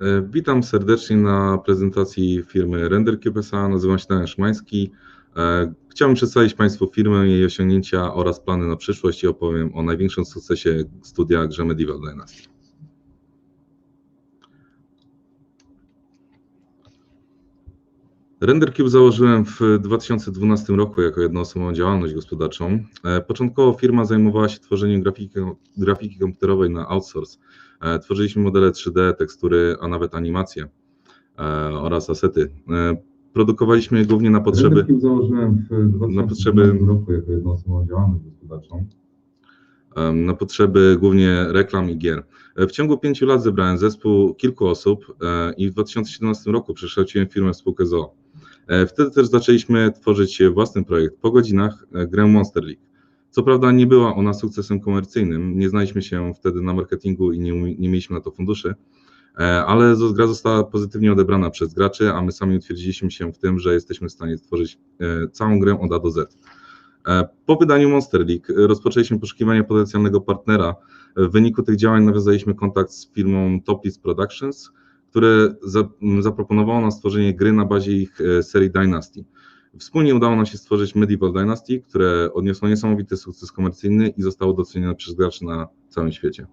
E, Witam serdecznie na prezentacji firmy RenderCube SA. Nazywam się Daniel Szymański. E, Chciałbym przedstawić Państwu firmę, jej osiągnięcia oraz plany na przyszłość i opowiem o największym sukcesie studia grze Medieval Dynasty. RenderCube założyłem w 2012 roku jako jednoosobową działalność gospodarczą. E, Początkowo firma zajmowała się tworzeniem grafiki, grafiki komputerowej na outsource. E, Tworzyliśmy modele 3D, tekstury, a nawet animacje e, oraz asety. E, Produkowaliśmy głównie na potrzeby. RenderCube założyłem w 2012 potrzeby- roku jako jednoosobową działalność gospodarczą. na potrzeby głównie reklam i gier. W ciągu pięciu lat zebrałem zespół kilku osób i w 2017 roku przekształciłem firmę w spółkę ZOO. Wtedy też zaczęliśmy tworzyć własny projekt. Po godzinach grę Monster League. Co prawda nie była ona sukcesem komercyjnym, nie znaliśmy się wtedy na marketingu i nie, nie mieliśmy na to funduszy, e, ale gra została pozytywnie odebrana przez graczy, a my sami utwierdziliśmy się w tym, że jesteśmy w stanie stworzyć e, całą grę od A do Z. E, Po wydaniu Monster League rozpoczęliśmy poszukiwanie potencjalnego partnera. W wyniku tych działań nawiązaliśmy kontakt z firmą Toplist Productions, które zaproponowało nam stworzenie gry na bazie ich serii Dynasty. Wspólnie udało nam się stworzyć Medieval Dynasty, które odniosło niesamowity sukces komercyjny i zostało docenione przez graczy na całym świecie.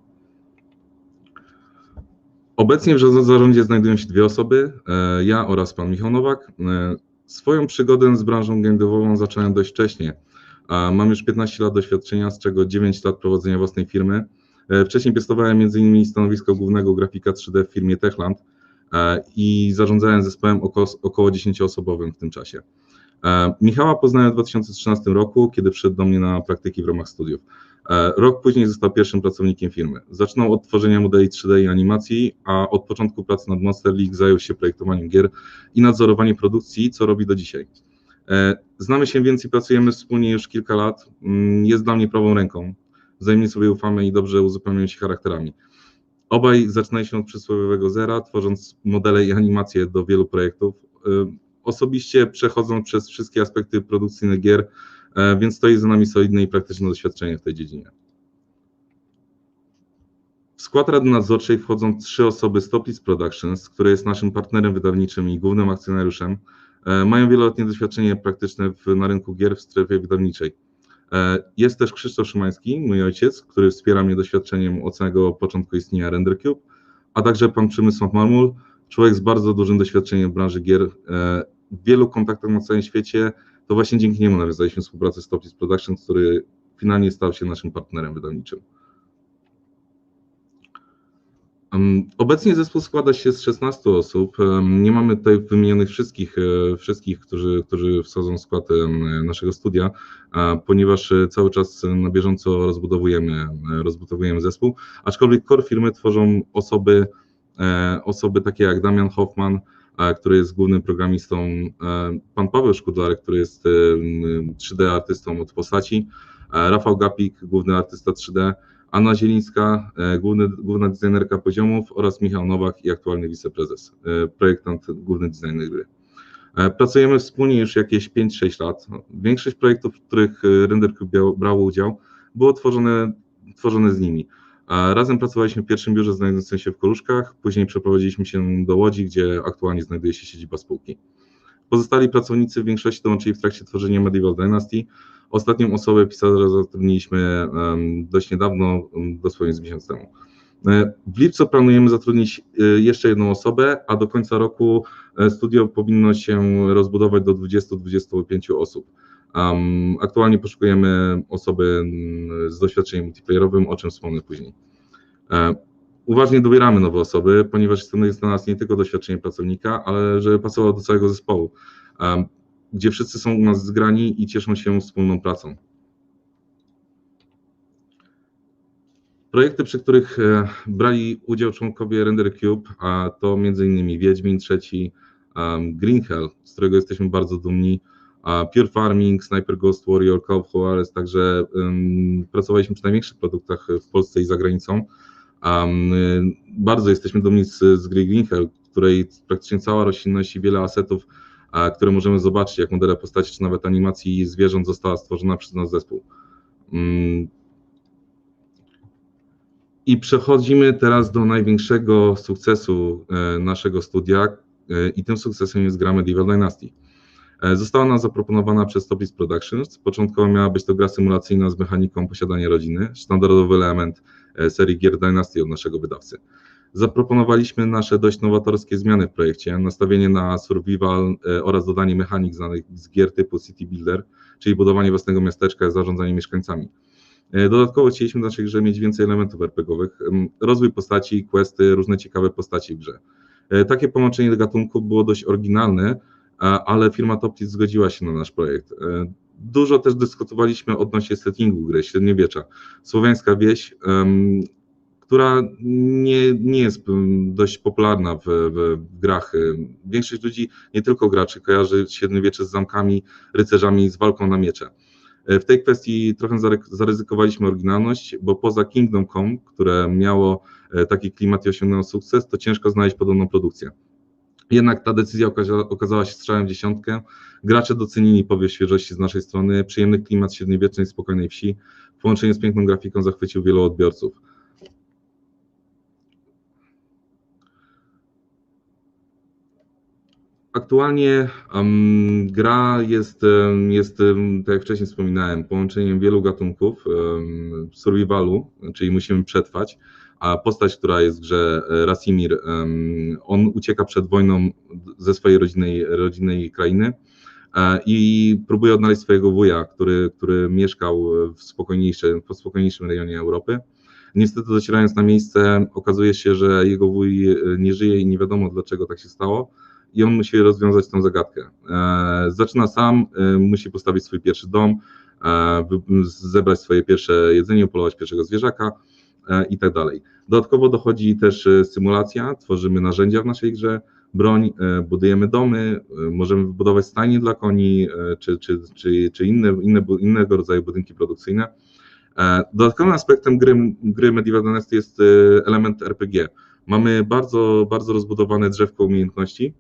Obecnie w za- zarządzie znajdują się dwie osoby, e, ja oraz pan Michał Nowak. E, Swoją przygodę z branżą game devową zacząłem dość wcześnie. Mam już 15 lat doświadczenia, z czego 9 lat prowadzenia własnej firmy. E, Wcześniej piastowałem m.in. stanowisko głównego grafika 3D w firmie Techland i zarządzałem zespołem około 10-osobowym w tym czasie. E, Michała poznałem w 2013 roku, kiedy przyszedł do mnie na praktyki w ramach studiów. E, Rok później został pierwszym pracownikiem firmy. Zaczynał od tworzenia modeli 3D i animacji, a od początku pracy nad Monster League zajął się projektowaniem gier i nadzorowaniem produkcji, co robi do dzisiaj. E, Znamy się więc i pracujemy wspólnie już kilka lat. Mm, Jest dla mnie prawą ręką. Wzajemnie sobie ufamy i dobrze uzupełniamy się charakterami. Obaj zaczynaliśmy od przysłowiowego zera, tworząc modele i animacje do wielu projektów. Osobiście przechodząc przez wszystkie aspekty produkcyjnych gier, e, więc stoi za nami solidne i praktyczne doświadczenie w tej dziedzinie. W skład Rady Nadzorczej wchodzą trzy osoby z Productions, które jest naszym partnerem wydawniczym i głównym akcjonariuszem. E, Mają wieloletnie doświadczenie praktyczne w, na rynku gier w strefie wydawniczej. E, Jest też Krzysztof Szymański, mój ojciec, który wspiera mnie doświadczeniem od samego początku istnienia RenderCube, a także pan Przemysław Marmul, człowiek z bardzo dużym doświadczeniem w branży gier, wielu kontaktach na całym świecie. To właśnie dzięki niemu nawiązaliśmy współpracę z Toplist Productions, który finalnie stał się naszym partnerem wydawniczym. Obecnie zespół składa się z 16 osób. Nie mamy tutaj wymienionych wszystkich, e, wszystkich którzy, którzy wchodzą w skład naszego studia, ponieważ e, cały czas na bieżąco rozbudowujemy, e, rozbudowujemy zespół, aczkolwiek core firmy tworzą osoby, osoby takie jak Damian Hoffman, który jest głównym programistą, e, pan Paweł Szkudlarek, który jest e, m, 3D artystą od postaci, e, Rafał Gapik, główny artysta 3D, Anna Zielińska, e, główny, główna designerka poziomów oraz Michał Nowak i aktualny wiceprezes, e, projektant, główny designer gry. E, Pracujemy wspólnie już jakieś 5-6 lat. Większość projektów, w których e, RenderCube brało udział, było tworzone, tworzone z nimi. Razem pracowaliśmy w pierwszym biurze znajdującym się w Koluszkach, później przeprowadziliśmy się do Łodzi, gdzie aktualnie znajduje się siedziba spółki. Pozostali pracownicy w większości dołączyli w trakcie tworzenia Medieval Dynasty. Ostatnią osobę pisarza zatrudniliśmy dość niedawno, dosłownie z miesiąc temu. E, W lipcu planujemy zatrudnić e, jeszcze jedną osobę, a do końca roku e, studio powinno się rozbudować do 20-25 osób. Em, Aktualnie poszukujemy osoby mm, z doświadczeniem multiplayerowym, o czym wspomnę później. E, Uważnie dobieramy nowe osoby, ponieważ istotne jest dla nas nie tylko doświadczenie pracownika, ale żeby pasował do całego zespołu, em, gdzie wszyscy są u nas zgrani i cieszą się wspólną pracą. Projekty, przy których e, brali udział członkowie RenderCube, a to m.in. Wiedźmin III, um, Green Hell, z którego jesteśmy bardzo dumni, a Pure Farming, Sniper Ghost Warrior, of Juarez, także um, pracowaliśmy przy największych produktach w Polsce i za granicą. Um, bardzo jesteśmy dumni z, z w której praktycznie cała roślinność i wiele asetów, a, które możemy zobaczyć, jak modele postaci, czy nawet animacji zwierząt została stworzona przez nasz zespół. Mm, I przechodzimy teraz do największego sukcesu e, naszego studia e, i tym sukcesem jest gra Medieval Dynasty. E, Została nam zaproponowana przez Topis Productions. Początkowo miała być to gra symulacyjna z mechaniką posiadania rodziny, standardowy element e, serii gier Dynasty od naszego wydawcy. Zaproponowaliśmy nasze dość nowatorskie zmiany w projekcie, nastawienie na survival e, oraz dodanie mechanik znanych z gier typu City Builder, czyli budowanie własnego miasteczka i zarządzanie mieszkańcami. Dodatkowo chcieliśmy w naszej grze mieć więcej elementów RPGowych, rozwój postaci, questy, różne ciekawe postaci w grze. Takie połączenie gatunków było dość oryginalne, ale firma Toptis zgodziła się na nasz projekt. E, Dużo też dyskutowaliśmy odnośnie settingu gry, średniowiecza. Słowiańska wieś, która nie, nie jest dość popularna w, w, grach. Em, Większość ludzi, nie tylko graczy, kojarzy średniowiecze z zamkami, rycerzami, z walką na miecze. E, W tej kwestii trochę zaryzykowaliśmy oryginalność, bo poza Kingdom Come, które miało e, taki klimat i osiągnęło sukces, to ciężko znaleźć podobną produkcję. Jednak ta decyzja okaza- okazała się strzałem w dziesiątkę. Gracze docenili powiew świeżości z naszej strony, przyjemny klimat średniowiecznej, spokojnej wsi, w połączeniu z piękną grafiką zachwycił wielu odbiorców. Aktualnie um, gra jest, jest, tak jak wcześniej wspominałem, połączeniem wielu gatunków um, survivalu, czyli musimy przetrwać, a postać, która jest w grze, e, Rasimir, on ucieka przed wojną ze swojej rodzinnej, rodzinnej krainy e, i próbuje odnaleźć swojego wuja, który, który mieszkał w spokojniejszym, w spokojniejszym rejonie Europy. Niestety docierając na miejsce okazuje się, że jego wuj e, nie żyje i nie wiadomo dlaczego tak się stało i on musi rozwiązać tę zagadkę. Zaczyna sam, musi postawić swój pierwszy dom, zebrać swoje pierwsze jedzenie, upolować pierwszego zwierzaka i tak dalej. Dodatkowo dochodzi też e, symulacja, tworzymy narzędzia w naszej grze, broń, e, budujemy domy, e, możemy wybudować stajnie dla koni, e, czy, czy, czy, czy inne, inne, innego rodzaju budynki produkcyjne. E, Dodatkowym aspektem gry, gry Medieval Dynasty jest e, element RPG. Mamy bardzo, bardzo rozbudowane drzewko umiejętności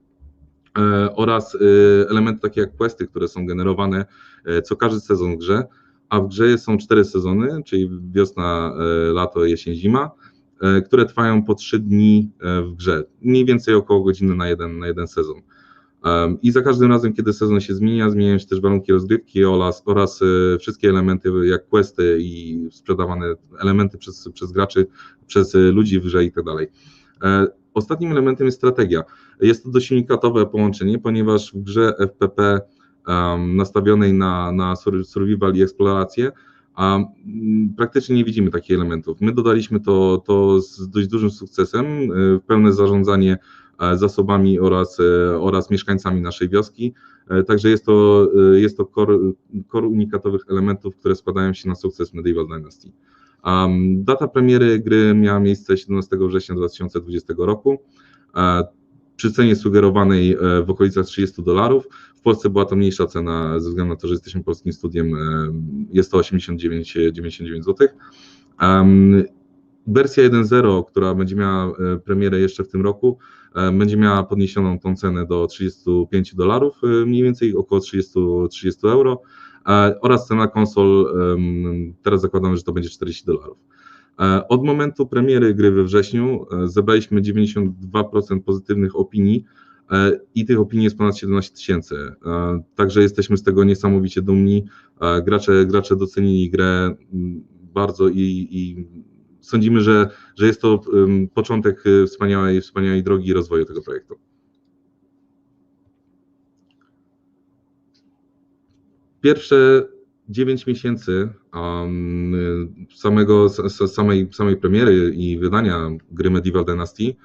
e, oraz e, elementy takie jak questy, które są generowane e, co każdy sezon w grze, a w grze są cztery sezony, czyli wiosna, e, lato, jesień, zima, e, które trwają po trzy dni e, w grze, mniej więcej około godziny na jeden, na jeden sezon. I za każdym razem, kiedy sezon się zmienia, zmieniają się też warunki rozgrywki oraz, oraz wszystkie elementy jak questy i sprzedawane elementy przez, przez graczy, przez ludzi w grze i tak dalej. Ostatnim elementem jest strategia. Jest to dość unikatowe połączenie, ponieważ w grze FPP um, nastawionej na, na sur- survival i eksplorację a mm, praktycznie nie widzimy takich elementów. My dodaliśmy to, to z dość dużym sukcesem, e, pełne zarządzanie e, zasobami oraz, e, oraz mieszkańcami naszej wioski. E, Także jest to, jest to core, core unikatowych elementów, które składają się na sukces Medieval Dynasty. Data premiery gry miała miejsce 17 września 2020 roku. Przy cenie sugerowanej e, w okolicach 30 dolarów. W Polsce była to mniejsza cena ze względu na to, że jesteśmy polskim studiem. e, Jest to 89, 99 zł. Wersja 1.0, która będzie miała e, premierę jeszcze w tym roku, będzie miała podniesioną tą cenę do 35 dolarów, mniej więcej około 30, 30 euro oraz cena konsol, teraz zakładamy, że to będzie 40 dolarów. E, Od momentu premiery gry we wrześniu e, zebraliśmy 92% pozytywnych opinii e, i tych opinii jest ponad 17 tysięcy. Także jesteśmy z tego niesamowicie dumni. Gracze, gracze docenili grę mm, bardzo i, i sądzimy, że, że jest to początek e, wspaniałej, wspaniałej drogi rozwoju tego projektu. Pierwsze 9 miesięcy um, samego, samej, samej premiery i wydania gry Medieval Dynasty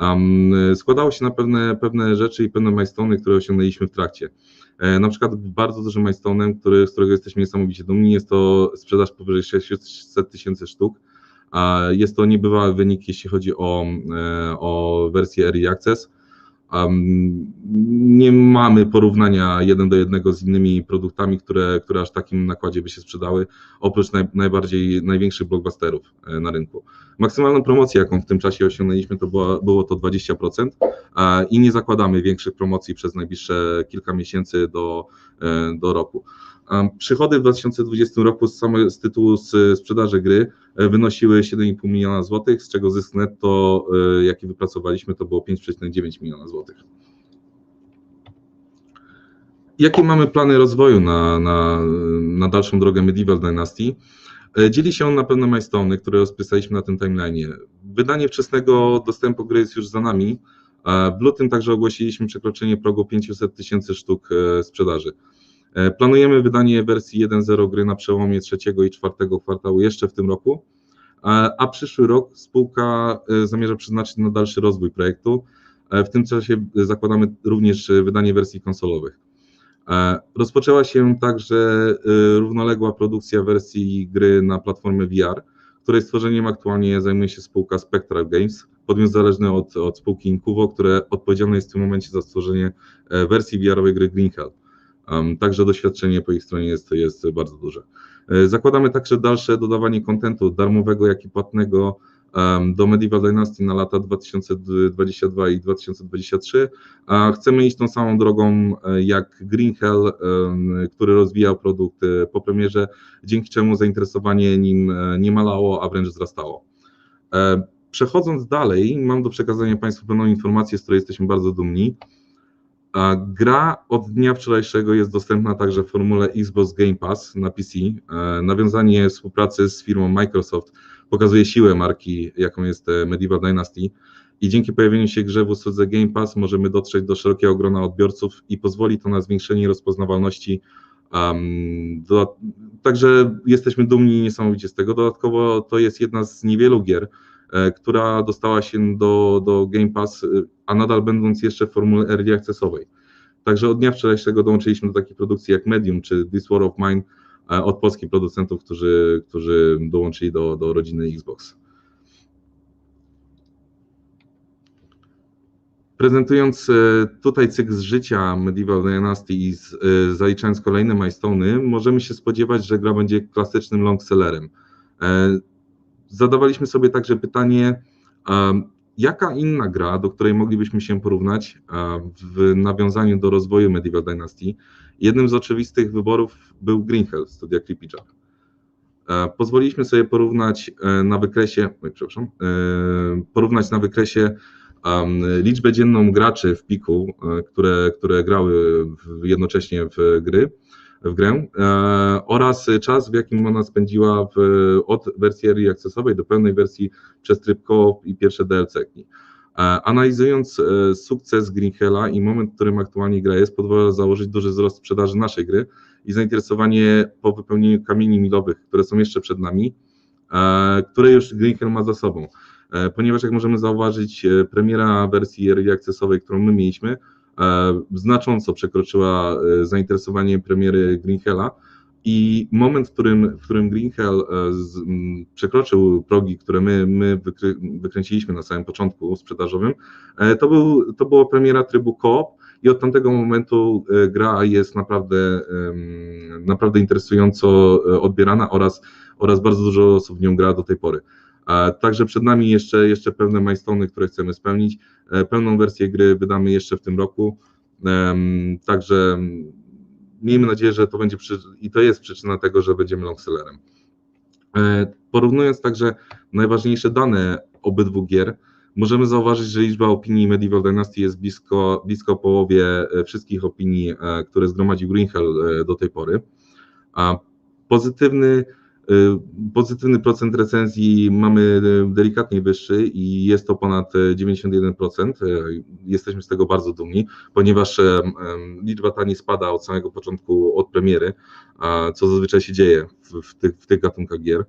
um, składało się na pewne, pewne rzeczy i pewne milestone'y, które osiągnęliśmy w trakcie. E, Na przykład bardzo dużym milestone'em, który, z którego jesteśmy niesamowicie dumni, jest to sprzedaż powyżej 600 tysięcy sztuk. A Jest to niebywały wynik, jeśli chodzi o, e, o wersję Early Access. Um, nie mamy porównania jeden do jednego z innymi produktami, które, które aż takim nakładzie by się sprzedały, oprócz naj, najbardziej, największych blockbusterów e, na rynku. Maksymalną promocję, jaką w tym czasie osiągnęliśmy, to było to 20% a, i nie zakładamy większych promocji przez najbliższe kilka miesięcy do, e, do roku. Przychody w 2020 roku z, same, z tytułu z sprzedaży gry e, wynosiły 7,5 miliona złotych, z czego zysk netto, e, jaki wypracowaliśmy, to było 5,9 miliona złotych. Jakie mamy plany rozwoju na, na, na dalszą drogę Medieval Dynasty? E, Dzieli się on na pewne milestone'y, które rozpisaliśmy na tym timeline'ie. Wydanie wczesnego dostępu gry jest już za nami. W lutym także ogłosiliśmy przekroczenie progu 500 tysięcy sztuk sprzedaży. E, Planujemy wydanie wersji 1.0 gry na przełomie trzeciego i czwartego kwartału jeszcze w tym roku, a a przyszły rok spółka e, zamierza przeznaczyć na dalszy rozwój projektu. E, W tym czasie zakładamy również e, wydanie wersji konsolowych. E, Rozpoczęła się także e, równoległa produkcja wersji gry na platformę VR, której stworzeniem aktualnie zajmuje się spółka Spectral Games, podmiot zależny od, od spółki Incuvo, które odpowiedzialne jest w tym momencie za stworzenie e, wersji VR-owej gry Green. Także doświadczenie po ich stronie jest, jest bardzo duże. E, Zakładamy także dalsze dodawanie kontentu darmowego, jak i płatnego do Medieval Dynasty na lata 2022 i 2023. A chcemy iść tą samą drogą e, jak Green Hell, który rozwijał produkt e, po premierze, dzięki czemu zainteresowanie nim nie malało, a wręcz wzrastało. Przechodząc dalej, mam do przekazania Państwu pewną informację, z której jesteśmy bardzo dumni. Gra od dnia wczorajszego jest dostępna także w formule Xbox Game Pass na PC. E, Nawiązanie współpracy z firmą Microsoft pokazuje siłę marki, jaką jest e, Medieval Dynasty. I dzięki pojawieniu się grze w usłudze Game Pass możemy dotrzeć do szerokiego grona odbiorców i pozwoli to na zwiększenie rozpoznawalności. Um, do, także jesteśmy dumni niesamowicie z tego. Dodatkowo to jest jedna z niewielu gier, która dostała się do, do Game Pass, e, a nadal będąc jeszcze w formule early accessowej. Także od dnia wczorajszego dołączyliśmy do takich produkcji jak Medium czy This War of Mine e, od polskich producentów, którzy, którzy dołączyli do, do rodziny Xbox. Prezentując e, tutaj cykl z życia Medieval Dynasty i z, e, zaliczając kolejne milestone'y, możemy się spodziewać, że gra będzie klasycznym longsellerem. Zadawaliśmy sobie także pytanie, jaka inna gra, do której moglibyśmy się porównać w nawiązaniu do rozwoju Medieval Dynasty. Jednym z oczywistych wyborów był Green Hell studia Creepy Jab. E, Pozwoliliśmy sobie porównać e, na wykresie, przepraszam, e, porównać na wykresie liczbę dzienną graczy w piku, które, które grały jednocześnie w gry, w grę e, oraz czas, w jakim ona spędziła w, od wersji early accessowej do pełnej wersji przez tryb i pierwsze DLC-ki. E, Analizując e, sukces Greenhella i moment, w którym aktualnie gra jest, pozwala założyć duży wzrost sprzedaży naszej gry i zainteresowanie po wypełnieniu kamieni milowych, które są jeszcze przed nami, które już Greenhell ma za sobą. Ponieważ jak możemy zauważyć, premiera wersji early accessowej, którą my mieliśmy, znacząco przekroczyła e, zainteresowanie premiery Greenhella i moment, w którym, w którym e, przekroczył progi, które my, my wykry, wykręciliśmy na samym początku sprzedażowym, e, to, był, to była premiera trybu koop i od tamtego momentu e, gra jest naprawdę, naprawdę interesująco e, odbierana oraz, oraz bardzo dużo osób w nią gra do tej pory. Także przed nami jeszcze, jeszcze pewne milestone'y, które chcemy spełnić. E, Pełną wersję gry wydamy jeszcze w tym roku. Także miejmy nadzieję, że to będzie i to jest przyczyna tego, że będziemy longsellerem. E, Porównując także najważniejsze dane obydwu gier, możemy zauważyć, że liczba opinii Medieval Dynasty jest blisko, blisko połowie e, wszystkich opinii, które zgromadził Greenhell do tej pory. Pozytywny, pozytywny procent recenzji mamy e, delikatnie wyższy i jest to ponad e, 91%. E, Jesteśmy z tego bardzo dumni, ponieważ liczba ta nie spada od samego początku, od premiery, co zazwyczaj się dzieje w, w, tych, w tych gatunkach gier.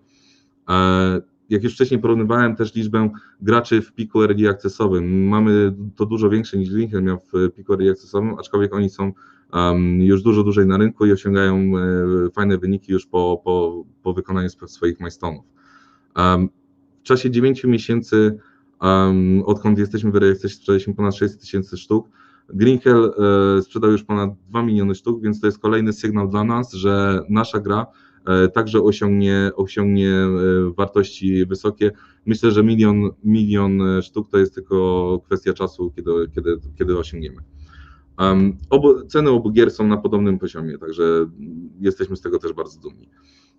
E, Jak już wcześniej porównywałem też liczbę graczy w piku early accessowym. Mamy to dużo większe niż Linker miał w piku early accessowym, aczkolwiek oni są już dużo dłużej na rynku i osiągają e, fajne wyniki już po, po, po wykonaniu sw- swoich milestone'ów. Um, w czasie 9 miesięcy, odkąd jesteśmy w early accessie, sprzedaliśmy ponad 600 tysięcy sztuk. Greenhell e, sprzedał już ponad 2 miliony sztuk, więc to jest kolejny sygnał dla nas, że nasza gra e, także osiągnie, osiągnie wartości wysokie. Myślę, że milion, milion sztuk to jest tylko kwestia czasu, kiedy, kiedy, kiedy osiągniemy. Um, obu, ceny obu gier są na podobnym poziomie, także jesteśmy z tego też bardzo dumni.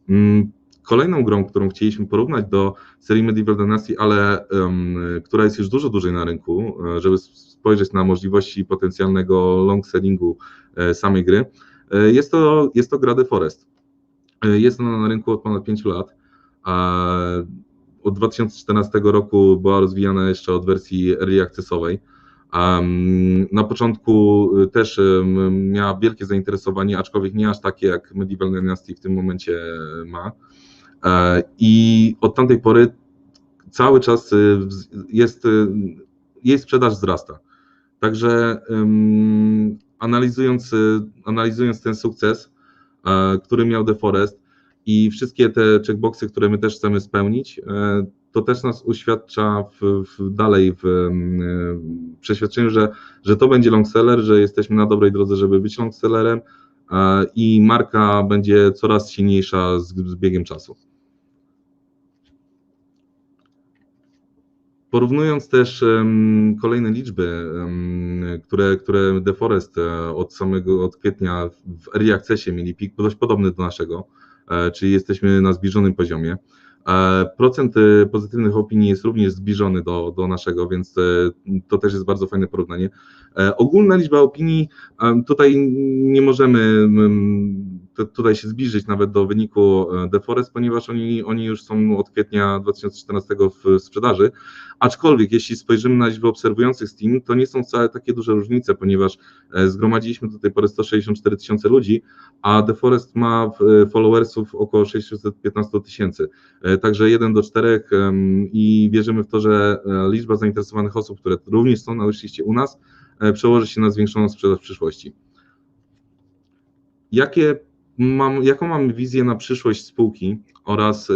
Um, kolejną grą, którą chcieliśmy porównać do serii Medieval Dynasty, ale um, która jest już dużo dłużej na rynku, e, żeby spojrzeć na możliwości potencjalnego long sellingu e, samej gry, e, jest to, jest to gra The Forest. Jest ona na rynku od ponad 5 lat. Od 2014 roku była rozwijana jeszcze od wersji early accessowej. Na początku też miała wielkie zainteresowanie, aczkolwiek nie aż takie jak Medieval Dynasty w tym momencie ma. E, I od tamtej pory cały czas y, jest, y, jej sprzedaż wzrasta. Także analizując, y, analizując ten sukces, e, który miał The Forest i wszystkie te checkboxy, które my też chcemy spełnić, e, to też nas uświadcza w, w dalej w, w przeświadczeniu, że, że to będzie longseller, że jesteśmy na dobrej drodze, żeby być longsellerem i marka będzie coraz silniejsza z, z biegiem czasu. Porównując też kolejne liczby, które, które DeForest e, od samego od kwietnia w Early Accessie mieli pik dość podobny do naszego, e, czyli jesteśmy na zbliżonym poziomie. E, procent pozytywnych opinii jest również zbliżony do, do naszego, więc to też jest bardzo fajne porównanie. Ogólna liczba opinii, tutaj nie możemy tutaj się zbliżyć nawet do wyniku The Forest, ponieważ oni, oni już są od kwietnia 2014 w sprzedaży, aczkolwiek jeśli spojrzymy na liczbę obserwujących Steam, to nie są wcale takie duże różnice, ponieważ e, zgromadziliśmy do tej pory 164 tysiące ludzi, a The Forest ma e, followersów około 615 tysięcy, e, także 1 do 4 i wierzymy w to, że liczba zainteresowanych osób, które również są na liście u nas, przełoży się na zwiększoną sprzedaż w przyszłości. Jakie mam, jaką mamy wizję na przyszłość spółki oraz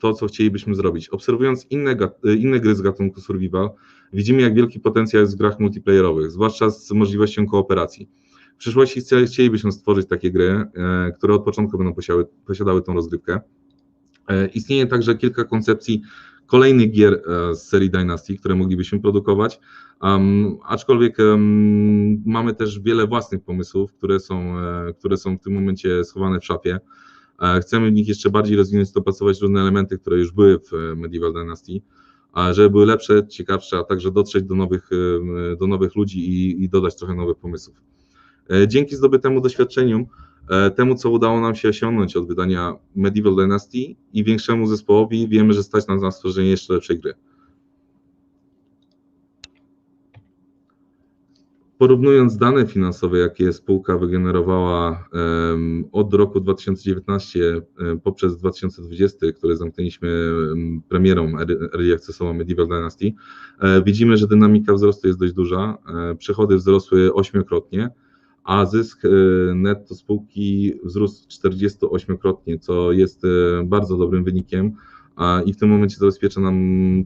to, co chcielibyśmy zrobić. Obserwując inne, y, inne gry z gatunku survival, widzimy, jak wielki potencjał jest w grach multiplayerowych, zwłaszcza z możliwością kooperacji. W przyszłości chcielibyśmy stworzyć takie gry, e, które od początku będą posiadały, posiadały tą rozgrywkę. E, istnieje także kilka koncepcji kolejnych gier e, z serii Dynasty, które moglibyśmy produkować, um, aczkolwiek um, mamy też wiele własnych pomysłów, które są, e, które są w tym momencie schowane w szafie. E, chcemy w nich jeszcze bardziej rozwinąć, dopasować różne elementy, które już były w Medieval Dynasty, żeby były lepsze, ciekawsze, a także dotrzeć do nowych, do nowych ludzi i, i dodać trochę nowych pomysłów. Dzięki zdobytemu doświadczeniu E, temu, co udało nam się osiągnąć od wydania Medieval Dynasty i większemu zespołowi, wiemy, że stać nas na stworzenie jeszcze lepszej gry. Porównując dane finansowe, jakie spółka wygenerowała od roku 2019 poprzez 2020, które zamknęliśmy premierą Early Accessową Medieval Dynasty, e, widzimy, że dynamika wzrostu jest dość duża. E, przychody wzrosły ośmiokrotnie a zysk y, netto spółki wzrósł 48-krotnie, co jest bardzo dobrym wynikiem i w tym momencie zabezpiecza nam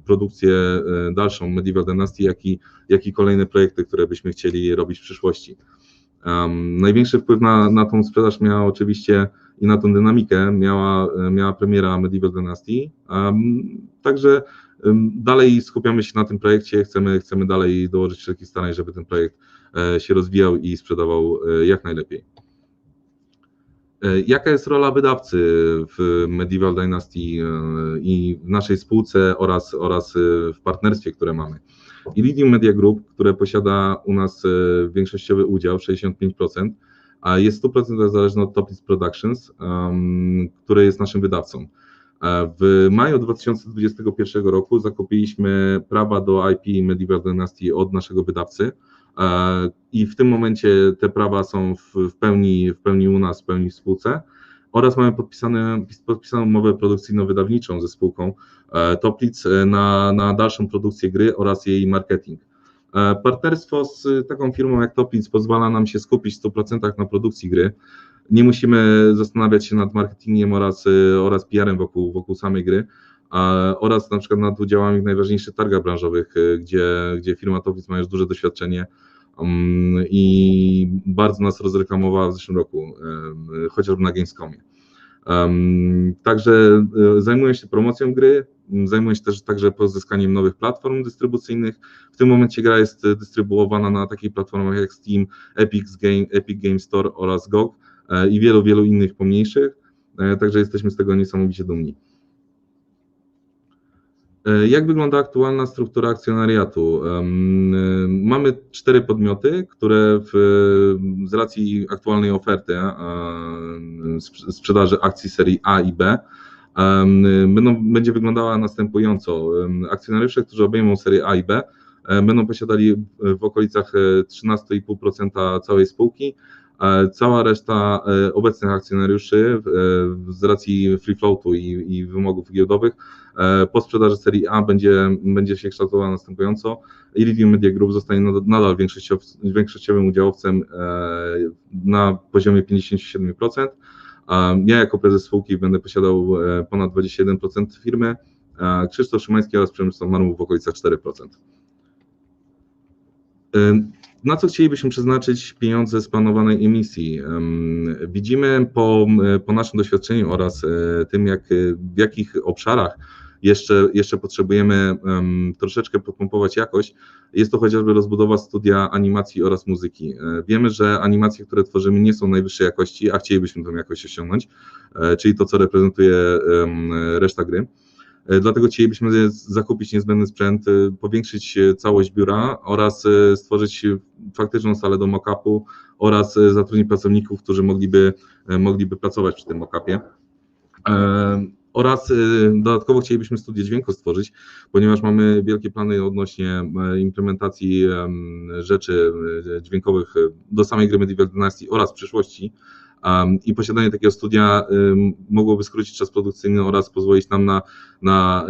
produkcję y, dalszą Medieval Dynasty, jak i, jak i kolejne projekty, które byśmy chcieli robić w przyszłości. Um, największy wpływ na, na tą sprzedaż miała oczywiście i na tą dynamikę miała, miała premiera Medieval Dynasty. Um, także um, dalej skupiamy się na tym projekcie, chcemy, chcemy dalej dołożyć wszelkich starań, żeby ten projekt E, się rozwijał i sprzedawał e, jak najlepiej. E, jaka jest rola wydawcy w Medieval Dynasty i w naszej spółce oraz, oraz w partnerstwie, które mamy? Iridium Media Group, które posiada u nas większościowy udział, 65%, a jest 100% zależne od Topless Productions, um, który jest naszym wydawcą. W maju 2021 roku zakupiliśmy prawa do IP Medieval Dynasty od naszego wydawcy, E, i w tym momencie te prawa są w, pełni, w pełni u nas, w pełni w spółce oraz mamy podpisane, podpisaną umowę produkcyjno-wydawniczą ze spółką e, Toplic e, na, na dalszą produkcję gry oraz jej marketing. Partnerstwo z taką firmą jak Toplic pozwala nam się skupić w 100% na produkcji gry. Nie musimy zastanawiać się nad marketingiem oraz, oraz PR-em wokół, wokół samej gry oraz na przykład nad udziałami w najważniejszych targach branżowych, gdzie, gdzie firma Toplic ma już duże doświadczenie Um, i bardzo nas rozreklamowała w zeszłym roku, chociażby na Gamescomie. Um, Także zajmuję się promocją gry, zajmuję się też także pozyskaniem nowych platform dystrybucyjnych. W tym momencie gra jest dystrybuowana na takich platformach jak Steam, Epic Game, Epic Game Store oraz GOG i wielu, wielu innych pomniejszych, także jesteśmy z tego niesamowicie dumni. E, Jak wygląda aktualna struktura akcjonariatu? E, Mamy cztery podmioty, które w, z racji aktualnej oferty sprz- sprzedaży akcji serii A i B będą, będzie wyglądała następująco. Akcjonariusze, którzy obejmą serię A i B, e, będą posiadali w okolicach e, 13,5% całej spółki. E, Cała reszta e, obecnych akcjonariuszy e, z racji free floatu i, i wymogów giełdowych po sprzedaży serii A będzie, będzie się kształtowała następująco. Iridium Media Group zostanie nad- nadal większościow, większościowym udziałowcem na poziomie 57%. A Ja jako prezes spółki będę posiadał ponad 21% firmy, Krzysztof Szymański oraz Przemysław Marmów w okolicach 4%. Na co chcielibyśmy przeznaczyć pieniądze z planowanej emisji? Widzimy po, po naszym doświadczeniu oraz e, tym, jak, w jakich obszarach jeszcze, jeszcze potrzebujemy troszeczkę podpompować jakość, jest to chociażby rozbudowa studia animacji oraz muzyki. E, Wiemy, że animacje, które tworzymy, nie są najwyższej jakości, a chcielibyśmy tą jakość osiągnąć, e, czyli to, co reprezentuje reszta gry. E, Dlatego chcielibyśmy zakupić niezbędny sprzęt, e, powiększyć e, całość biura oraz stworzyć faktyczną salę do mock-upu oraz zatrudnić pracowników, którzy mogliby, mogliby pracować przy tym mock-upie. Oraz dodatkowo chcielibyśmy studię dźwięku stworzyć, ponieważ mamy wielkie plany odnośnie implementacji em, rzeczy dźwiękowych do samej gry Medieval Dynasty oraz przyszłości. I posiadanie takiego studia mogłoby skrócić czas produkcyjny oraz pozwolić nam na, na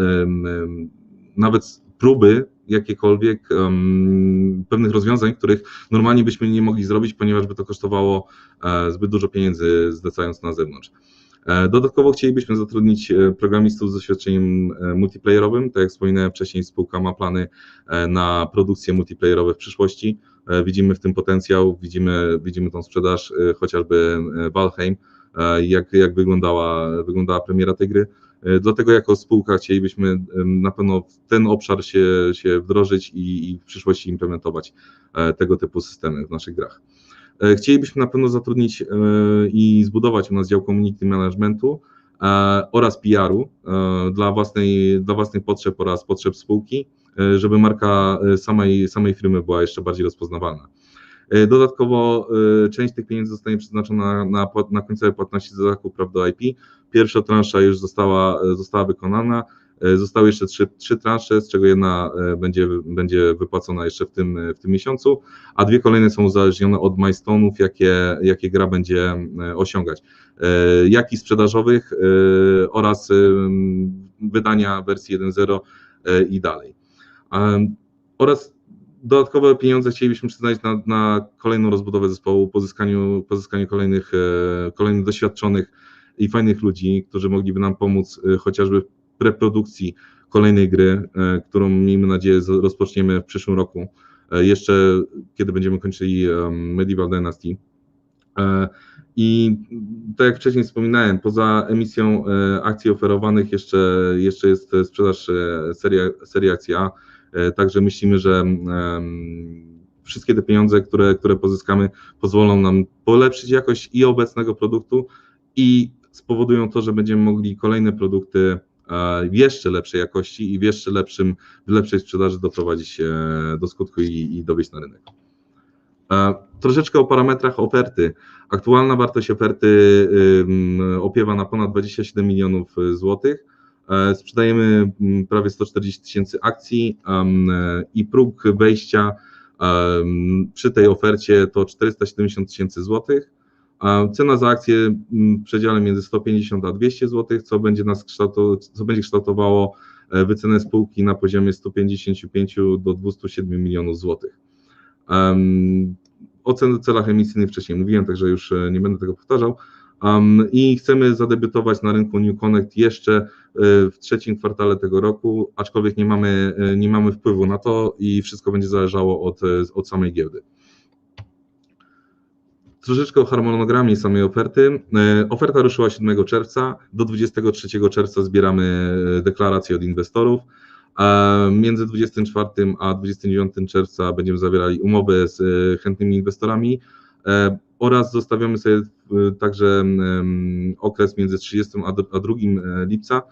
nawet próby jakiekolwiek um, pewnych rozwiązań, których normalnie byśmy nie mogli zrobić, ponieważ by to kosztowało e, zbyt dużo pieniędzy zlecając na zewnątrz. E, Dodatkowo chcielibyśmy zatrudnić e, programistów z doświadczeniem e, multiplayerowym. Tak jak wspominałem wcześniej, spółka ma plany na produkcje multiplayerowe w przyszłości. E, Widzimy w tym potencjał, widzimy, widzimy tą sprzedaż, e, chociażby e, Valheim, jak, jak wyglądała, wyglądała premiera tej gry. Dlatego jako spółka chcielibyśmy na pewno w ten obszar się, się wdrożyć i, i w przyszłości implementować tego typu systemy w naszych grach. Chcielibyśmy na pewno zatrudnić i zbudować u nas dział community managementu oraz PR-u dla własnej, dla własnych potrzeb oraz potrzeb spółki, żeby marka e, samej, samej firmy była jeszcze bardziej rozpoznawalna. E, Dodatkowo e, część tych pieniędzy zostanie przeznaczona na, płat- na końcowe płatności za zakup praw do IP. Pierwsza transza już została, e, została wykonana. E, Zostały jeszcze trzy, trzy transze, z czego jedna e, będzie, będzie wypłacona jeszcze w tym, w tym miesiącu, a dwie kolejne są uzależnione od milestone'ów, jakie, jakie gra będzie e, osiągać. E, Jak i sprzedażowych e, oraz e, wydania wersji 1.0 e, i dalej. Oraz dodatkowe pieniądze chcielibyśmy przeznaczyć na, na kolejną rozbudowę zespołu, pozyskaniu, pozyskaniu kolejnych, e, kolejnych doświadczonych i fajnych ludzi, którzy mogliby nam pomóc e, chociażby w preprodukcji kolejnej gry, e, którą miejmy nadzieję rozpoczniemy w przyszłym roku, jeszcze kiedy będziemy kończyli Medieval Dynasty. I tak jak wcześniej wspominałem, poza emisją akcji oferowanych jeszcze, jeszcze jest sprzedaż serii, serii akcji A, Także myślimy, że wszystkie te pieniądze, które, które pozyskamy, pozwolą nam polepszyć jakość i obecnego produktu i spowodują to, że będziemy mogli kolejne produkty e, w jeszcze lepszej jakości i w jeszcze lepszym, w lepszej sprzedaży doprowadzić e, do skutku i, i dowieść na rynek. E, Troszeczkę o parametrach oferty. Aktualna wartość oferty opiewa na ponad 27 milionów złotych. E, Sprzedajemy mm, prawie 140 tysięcy akcji e, i próg wejścia przy tej ofercie to 470 tysięcy złotych. A Cena za akcję mm, w przedziale między 150 a 200 zł, co będzie nas kształto, co będzie kształtowało e, wycenę spółki na poziomie 155 do 207 milionów złotych. O celach emisyjnych wcześniej mówiłem, także już e, nie będę tego powtarzał. Um, I chcemy zadebiutować na rynku New Connect jeszcze e, w trzecim kwartale tego roku, aczkolwiek nie mamy, e, nie mamy wpływu na to i wszystko będzie zależało od, e, od samej giełdy. Troszeczkę o harmonogramie samej oferty. Oferta ruszyła 7 czerwca. Do 23 czerwca zbieramy deklaracje od inwestorów. Między 24 a 29 czerwca będziemy zawierali umowy z chętnymi inwestorami oraz zostawiamy sobie e, także okres między 30 a d- a 2 e, lipca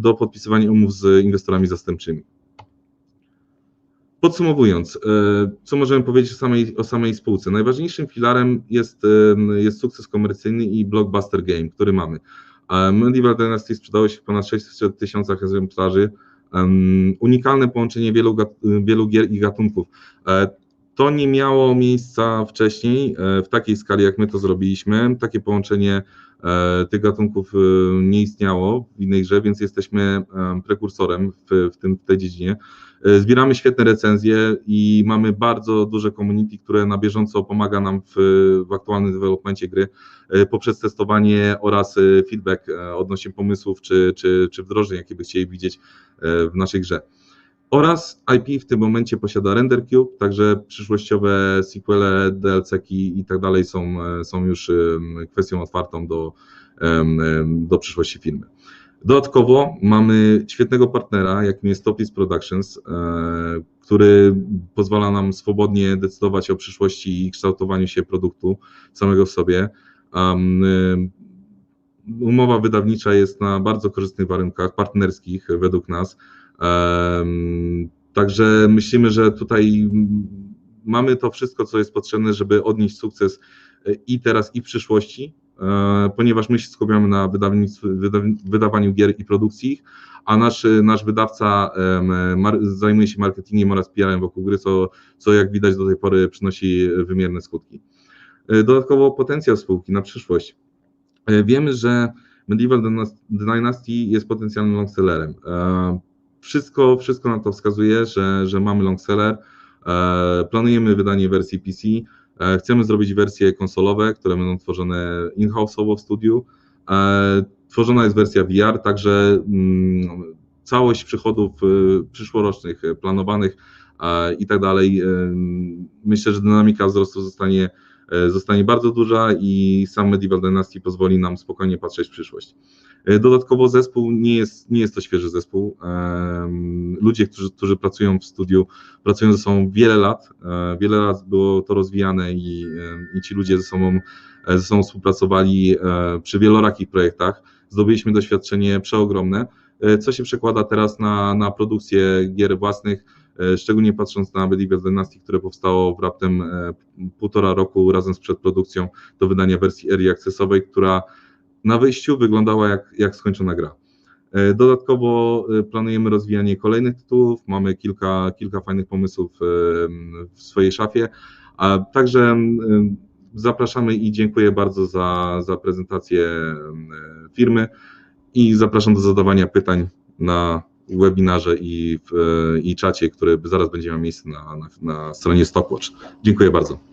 do podpisywania umów z inwestorami zastępczymi. Podsumowując, e, co możemy powiedzieć o samej, o samej spółce? Najważniejszym filarem jest, jest sukces komercyjny i blockbuster game, który mamy. E, Medieval Dynasty sprzedało się w ponad 600 tysiącach egzemplarzy. Em, Unikalne połączenie wielu, wielu gier i gatunków. To nie miało miejsca wcześniej e, w takiej skali, jak my to zrobiliśmy. Takie połączenie e, tych gatunków e, nie istniało w innej grze, więc jesteśmy em, prekursorem w, w, tym, w tej dziedzinie. Zbieramy świetne recenzje i mamy bardzo duże community, które na bieżąco pomaga nam w, w aktualnym developmencie gry poprzez testowanie oraz feedback odnośnie pomysłów czy, czy, czy wdrożeń, jakie by chcieli widzieć w naszej grze. Oraz IP w tym momencie posiada RenderCube, także przyszłościowe sequele, DLC-ki i tak dalej są, e, są już kwestią otwartą do, do przyszłości firmy. Dodatkowo mamy świetnego partnera, jakim jest Topis Productions, e, który pozwala nam swobodnie decydować o przyszłości i kształtowaniu się produktu samego w sobie. Umowa wydawnicza jest na bardzo korzystnych warunkach, partnerskich według nas. Także myślimy, że tutaj mamy to wszystko, co jest potrzebne, żeby odnieść sukces e, i teraz, i w przyszłości, e, ponieważ my się skupiamy na wydawaniu gier i produkcji a nasz, nasz wydawca zajmuje się marketingiem oraz PR-em wokół gry, co, co jak widać do tej pory przynosi wymierne skutki. E, Dodatkowo potencjał spółki na przyszłość. Wiemy, że Medieval Dynas- Dynasty jest potencjalnym longsellerem. Wszystko, wszystko na to wskazuje, że, że mamy longseller. E, Planujemy wydanie wersji PC. E, Chcemy zrobić wersje konsolowe, które będą tworzone in-house'owo w studiu. E, Tworzona jest wersja VR, także mm, całość przychodów przyszłorocznych, planowanych i tak dalej. Myślę, że dynamika wzrostu zostanie, zostanie bardzo duża i sam Medieval Dynasty pozwoli nam spokojnie patrzeć w przyszłość. E, Dodatkowo zespół nie jest, nie jest to świeży zespół. Ludzie, którzy, którzy pracują w studiu, pracują ze sobą wiele lat. E, Wiele lat było to rozwijane i, i ci ludzie ze sobą, e, ze sobą współpracowali przy wielorakich projektach. Zdobyliśmy doświadczenie przeogromne, co się przekłada teraz na, na produkcję gier własnych, szczególnie patrząc na Medieval Dynasty, które powstało w raptem półtora roku razem z przedprodukcją do wydania wersji early accessowej, która na wyjściu wyglądała jak, jak skończona gra. E, Dodatkowo e, planujemy rozwijanie kolejnych tytułów, mamy kilka, kilka fajnych pomysłów e, w swojej szafie, a także zapraszamy i dziękuję bardzo za, za prezentację firmy i zapraszam do zadawania pytań na webinarze i, w, i czacie, który zaraz będzie miał miejsce na, na, na stronie Stockwatch. Dziękuję bardzo.